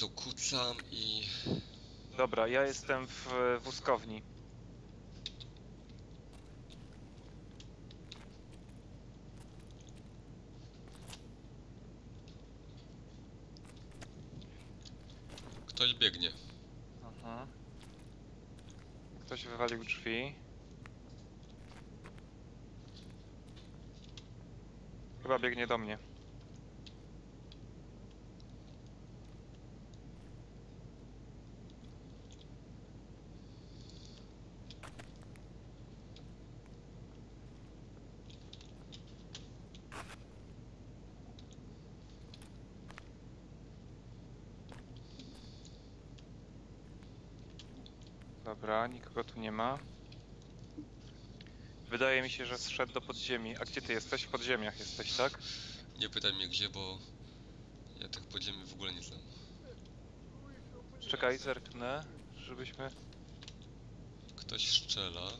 razu kucam i... Dobra, ja jestem w wózkowni. Ktoś biegnie. Aha. Ktoś wywalił drzwi. Chyba biegnie do mnie. Dobra, nikogo tu nie ma. Wydaje mi się, że zszedł do podziemi. A gdzie ty jesteś? W podziemiach jesteś, tak? Nie pytaj mnie gdzie, bo... Ja tych podziemi w ogóle nie znam. Czekaj, zerknę, żebyśmy... Ktoś strzela.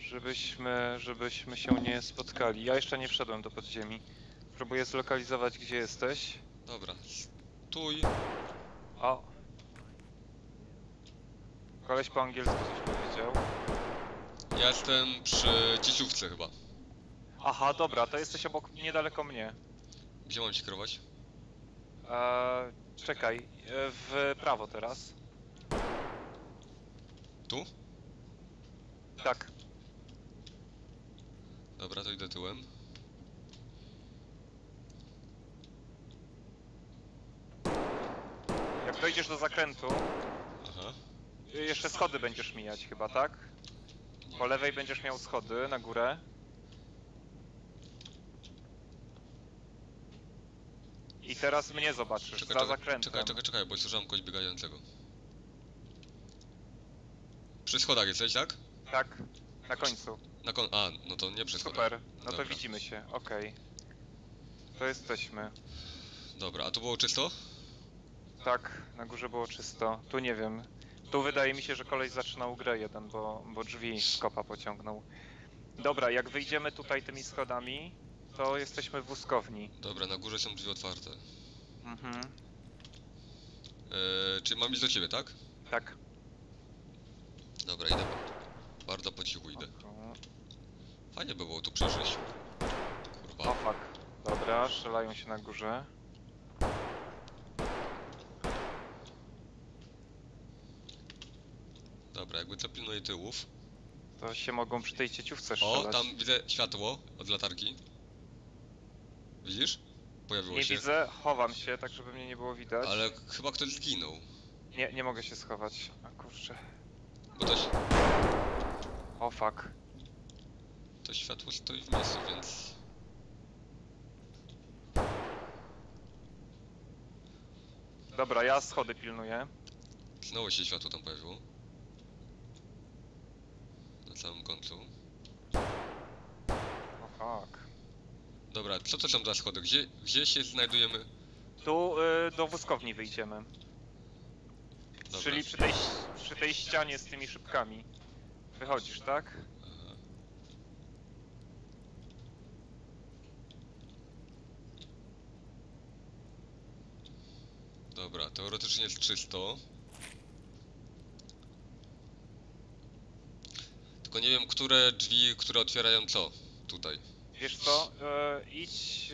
Żebyśmy, żebyśmy się nie spotkali. Ja jeszcze nie wszedłem do podziemi. Próbuję zlokalizować, gdzie jesteś. Dobra, stój. O! Koleś po angielsku coś powiedział. Ja jestem przy cieciówce chyba. Aha, dobra, to jesteś obok, niedaleko mnie. Gdzie mam się kierować? Eee, czekaj, e, w prawo teraz. Tu? Tak, Dobra, to idę tyłem. Dojdziesz do zakrętu, Aha. y, jeszcze schody będziesz mijać chyba, tak? Po lewej będziesz miał schody na górę. I teraz mnie zobaczysz, Czekaj, za czekaj, zakrętem. czekaj, czekaj, czekaj, bo słyszałem kogoś biegającego. Przy schodach jesteś, tak? Tak, na końcu. Na kon... A, no to nie przy schodach. Super, no to Dobra. widzimy się, okej. To jesteśmy. Dobra, a tu było czysto? Tak, na górze było czysto. Tu nie wiem. Tu wydaje mi się, że koleś zaczynał grę jeden, bo, bo drzwi z kopa pociągnął. Dobra, jak wyjdziemy tutaj tymi schodami, to jesteśmy w wózkowni. Dobra, na górze są drzwi otwarte. Mhm, Eee, czy mam iść do ciebie, tak? tak. Dobra, idę. Bardzo po cichu idę. O, Fajnie by było tu przeżyć. O Kurwa. fuck. Dobra, strzelają się na górze. Co pilnuje tyłów. To się mogą przy tej cieciówce O, strzelać. tam widzę światło od latarki. Widzisz? Pojawiło Nie się. widzę, chowam się, tak żeby mnie nie było widać. Ale chyba ktoś zginął. Nie, nie mogę się schować. A kurczę. Bo to, O fuck. to światło stoi w miejscu, więc... Dobra, ja schody pilnuję. Znowu się światło tam pojawiło. Samym końcu. O fuck. Dobra, co to są za schody? Gdzie, gdzie się znajdujemy? Tu y, do wózkowni wyjdziemy. Dobra. Czyli przy tej, przy tej ścianie z tymi szybkami. Wychodzisz, tak? Aha. Dobra, teoretycznie jest czysto. Tylko nie wiem, które drzwi, które otwierają co tutaj. Wiesz co? Y, idź.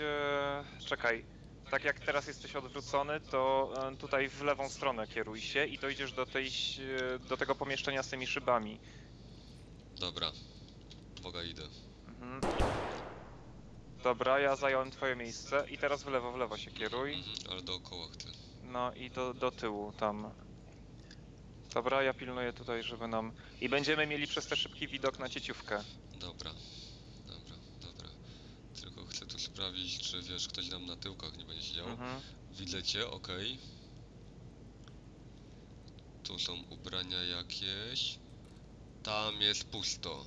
Y, czekaj. Tak jak teraz jesteś odwrócony, to y, tutaj w lewą stronę kieruj się i dojdziesz do, tej, y, do tego pomieszczenia z tymi szybami. Dobra. Boga idę. Mhm. Dobra, ja zająłem twoje miejsce i teraz w lewo, w lewo się kieruj. Mhm, ale dookoła chcę. No i do, do tyłu tam. Dobra, ja pilnuję tutaj, żeby nam... I będziemy mieli przez te szybki widok na cieciówkę. Dobra. Dobra, dobra. Tylko chcę tu sprawdzić, czy wiesz, ktoś nam na tyłkach nie będzie siedział. Mhm. Widzę cię, okej. Tu są ubrania jakieś. Tam jest pusto.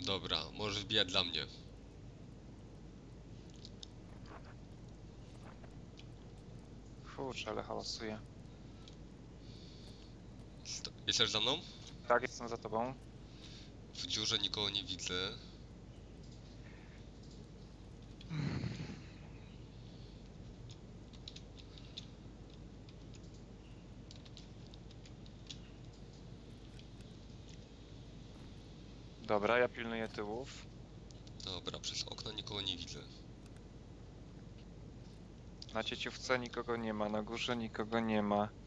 Dobra, możesz wbijać dla mnie. Kurczę, ale hałasuje. Jest, jesteś za mną? Tak, jestem za tobą. W dziurze nikogo nie widzę. Dobra, ja pilnuję tyłów. Dobra, przez okno nikogo nie widzę. Na cieciówce nikogo nie ma, na górze nikogo nie ma.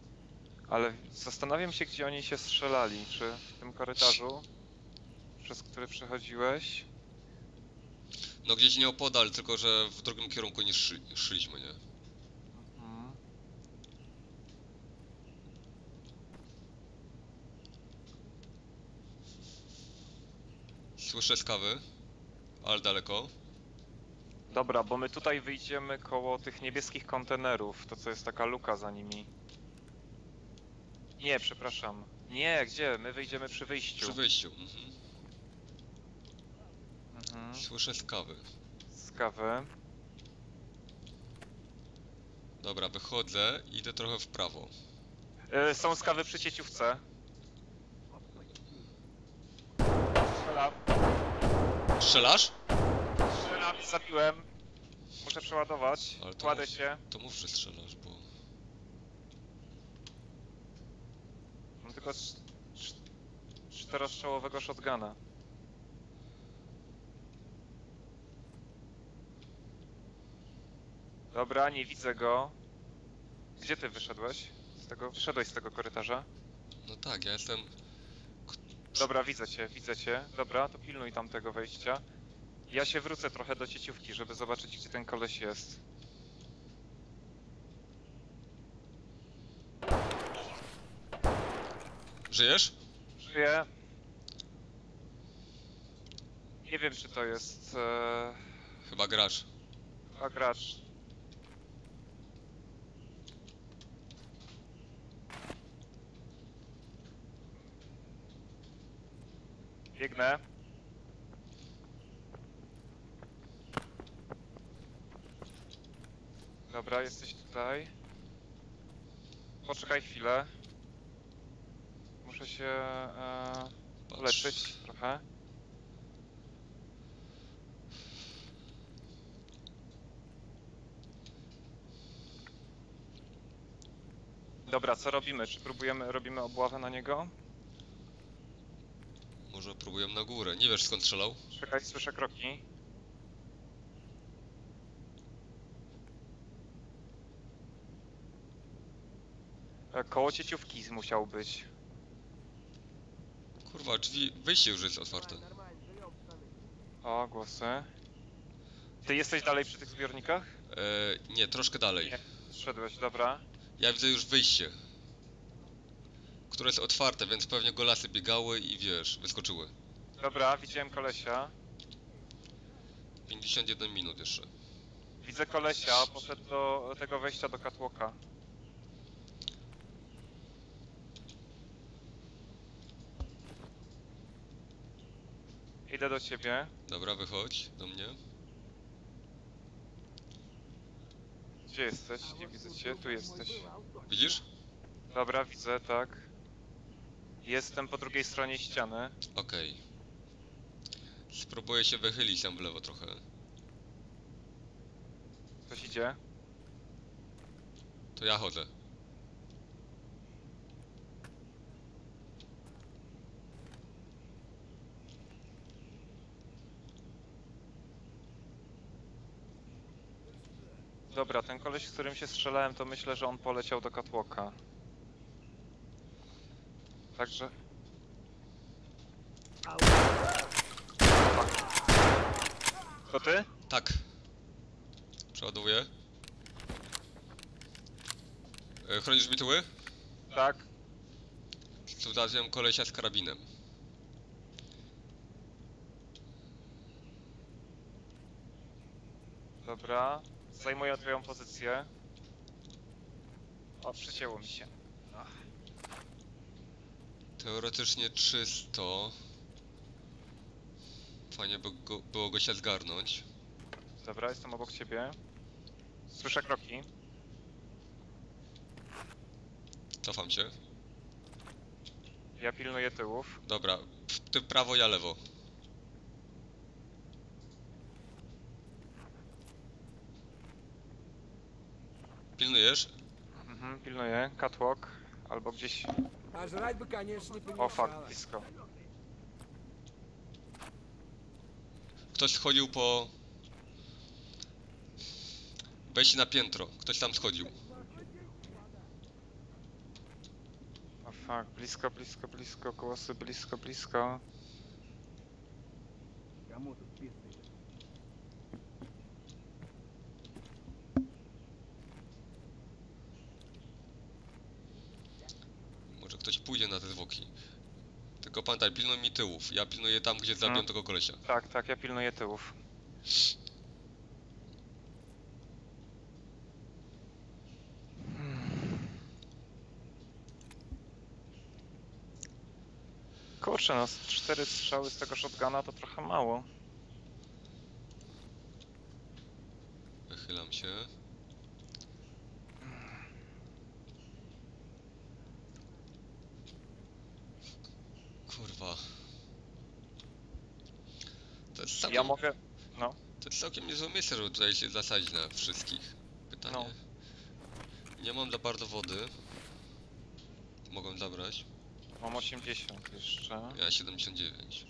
Ale zastanawiam się, gdzie oni się strzelali. Czy w tym korytarzu, przez który przechodziłeś? No gdzieś nieopodal, tylko że w drugim kierunku niż szli, szliśmy, nie? Mhm. Słyszę skawy, ale daleko. Dobra, bo my tutaj wyjdziemy koło tych niebieskich kontenerów, to co jest taka luka za nimi. Nie, przepraszam. Nie, gdzie? My wyjdziemy przy wyjściu. Przy wyjściu. Mhm. Mhm. Słyszę skawy. Z kawy. Dobra, wychodzę, idę trochę w prawo. Y, są skawy przy cieciówce. Strzelam, Strzelasz? strzelam, zabiłem. Muszę przeładować. Ale to Kładę mów- się. To mów, że strzelasz, bo... Mam tylko cz- cz- czterostrzałowego shotguna. Dobra, nie widzę go. Gdzie ty wyszedłeś? Z tego, wyszedłeś z tego korytarza? No tak, ja jestem... Dobra, widzę cię, widzę cię. Dobra, to pilnuj tamtego wejścia. Ja się wrócę trochę do cieciówki, żeby zobaczyć, gdzie ten koleś jest. Żyjesz? Żyję. Nie wiem, czy to jest... E... Chyba grasz. A gracz. Biegnę. Dobra, jesteś tutaj. Poczekaj chwilę. Muszę się e, leczyć trochę. Dobra, co robimy? Czy próbujemy, robimy obławę na niego? Może próbuję na górę. Nie wiesz skąd strzelał? Czekaj, słyszę kroki. E, Koło cieciówki musiał być. Kurwa, drzwi... Wyjście już jest otwarte. O, głosy. Ty jesteś dalej przy tych zbiornikach? E, nie, troszkę dalej. Nie. Zszedłeś, dobra. Ja widzę już wyjście. Które jest otwarte, więc pewnie golasy biegały i wiesz, wyskoczyły. Dobra, widziałem kolesia. 51 minut jeszcze. Widzę kolesia, poszedł do tego wejścia do catwalka. Idę do ciebie. Dobra, wychodź do mnie. Gdzie jesteś? Nie widzę cię. Tu jesteś. Widzisz? Dobra, widzę, tak. Jestem po drugiej stronie ściany. Okej. Spróbuję się wychylić tam w lewo trochę. Ktoś idzie. To ja chodzę. Dobra, ten koleś, z którym się strzelałem, to myślę, że on poleciał do catwalka. Także... To ty? Tak. Przeładowuję. E, Chronisz mi tyły? Tak. Znalazłem kolesia z karabinem. Dobra. Zajmuję twoją pozycję. O, przycięło mi się. Teoretycznie czysto. Fajnie by go, było go się zgarnąć. Dobra, jestem obok ciebie. Słyszę kroki. Cofam się. Ja pilnuję tyłów. Dobra, ty prawo, ja lewo. Pilnujesz? Mhm, pilnuję. Catwalk. Albo gdzieś... O fuck, blisko. Ktoś schodził po... Wejście na piętro. Ktoś tam schodził. O fuck, blisko, blisko, blisko, głosy blisko, blisko. Ja mu pójdzie na te zwłoki. Tylko pamiętaj, pilnuj mi tyłów. Ja pilnuję tam, gdzie zabiłem Mhm. tego kolesia. Tak, tak, ja pilnuję tyłów. Kurczę, no cztery strzały z tego shotguna to trochę mało. Wychylam się. Kurwa. To mogę... to jest całkiem niezłe miejsce, żeby tutaj się zasadzić na wszystkich. Pytanie. No. Nie mam za bardzo wody. Mogą zabrać. Mam 80 jeszcze. Ja 79.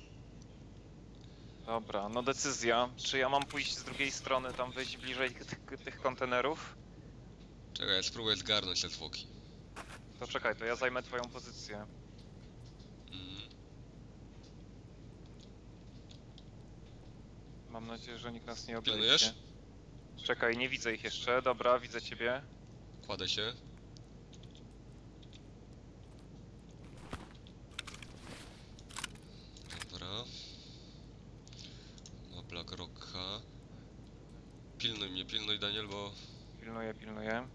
Dobra, no decyzja. Czy ja mam pójść z drugiej strony, tam wejść bliżej tych, tych kontenerów? Czekaj, ja spróbuję zgarnąć te zwłoki. To czekaj, to ja zajmę twoją pozycję. Mm. Mam nadzieję, że nikt nas nie Pilnujesz? obejdzie. Czekaj, nie widzę ich jeszcze. Dobra, widzę ciebie. Kładę się. Dobra. Ma Black Rocka. Pilnuj mnie, pilnuj Daniel, bo Pilnuję, pilnuję.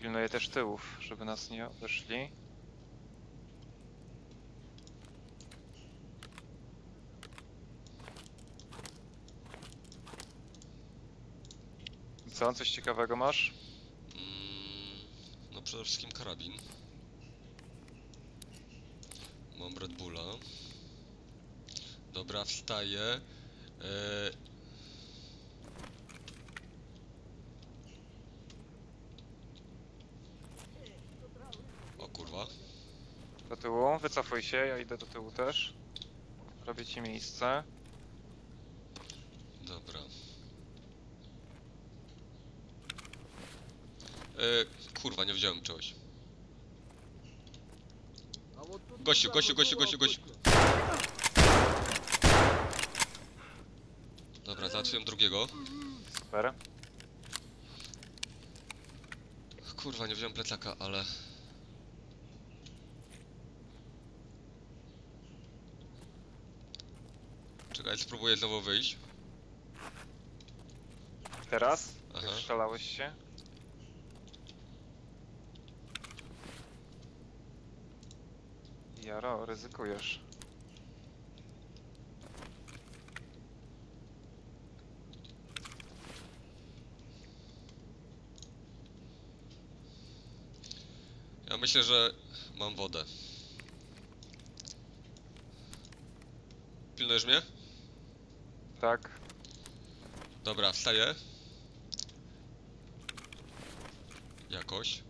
Pilnuję też tyłów, żeby nas nie obeszli. Co, coś ciekawego masz? mm, no przede wszystkim karabin. Mam Red Bulla. Dobra, wstaję. E... O kurwa. Do tyłu, wycofuj się, ja idę do tyłu też. Robię ci miejsce. Dobra. E, kurwa, nie wziąłem czegoś. Gościu, gościu, gościu, gościu, gościu. Dobra, załatwiłem drugiego. Super. Kurwa, nie wziąłem plecaka, ale... Czekaj, spróbuję znowu wyjść. Teraz? Aha. Strzelałeś się? Jaro, ryzykujesz. Ja myślę, że mam wodę. Pilnujesz mnie? Tak. Dobra, wstaję. Jakoś.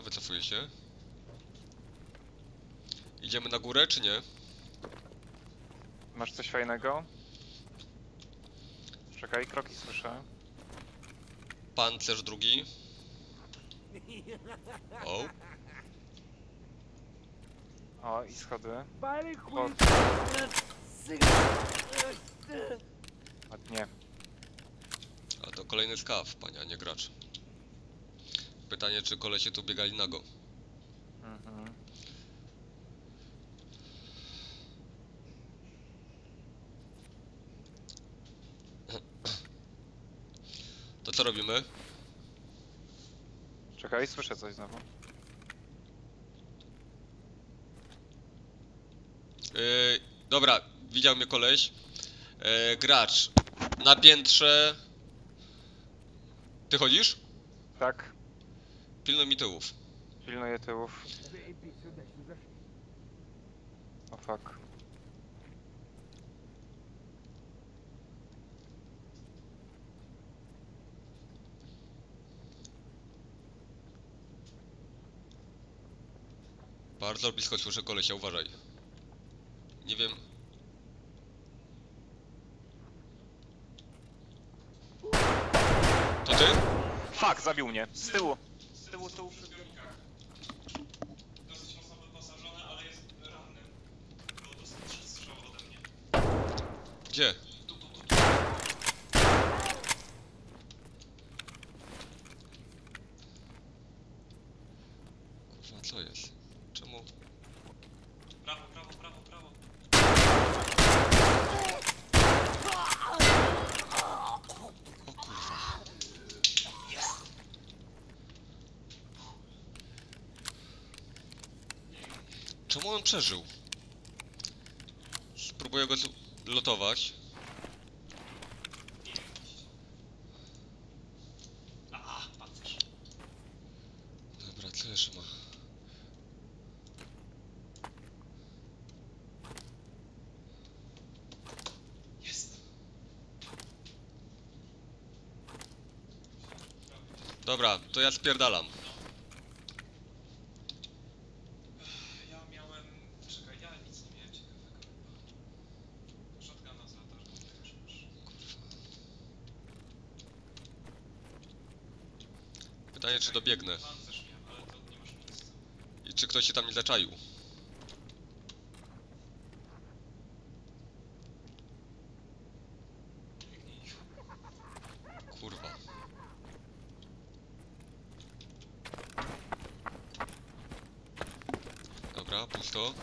Dobra, wycofuję się. Idziemy na górę, czy nie? Masz coś fajnego? Czekaj, kroki słyszę. Pancerz drugi. O, O, i schody. Chłop. Ładnie. a to kolejny skaw, panie, a nie gracz. Pytanie, czy kolesie tu biegali nago. Mhm. To co robimy? Czekaj, słyszę coś znowu. Yy, dobra, widział mnie koleś. Yy, gracz. Na piętrze. Ty chodzisz? Tak, Pilnuj mi tyłów. pilnuję tyłów. O fuck. Bardzo blisko słyszę kolesia, uważaj. Nie wiem. To ty? Fuck, zabił mnie. Z tyłu. Przy zbiornikach. Dosyć mocno wyposażony, ale jest ranny. Dosyć strzały ode mnie. Gdzie? Tu, tu, tu, tu. Kurwa, co jest? Czemu? Prawo, prawo, prawo, prawo. O kurwa. Czemu on przeżył? Spróbuję go lotować. Dobra, co jeszcze ma? Dobra, to ja spierdalam. Ja miałem... Czekaj, ja nic nie miałem ciekawego. Shotguna z latarką też masz. Czy dobiegnę. I czy ktoś się tam nie zaczaił? Kurwa. Dobra. Pusto.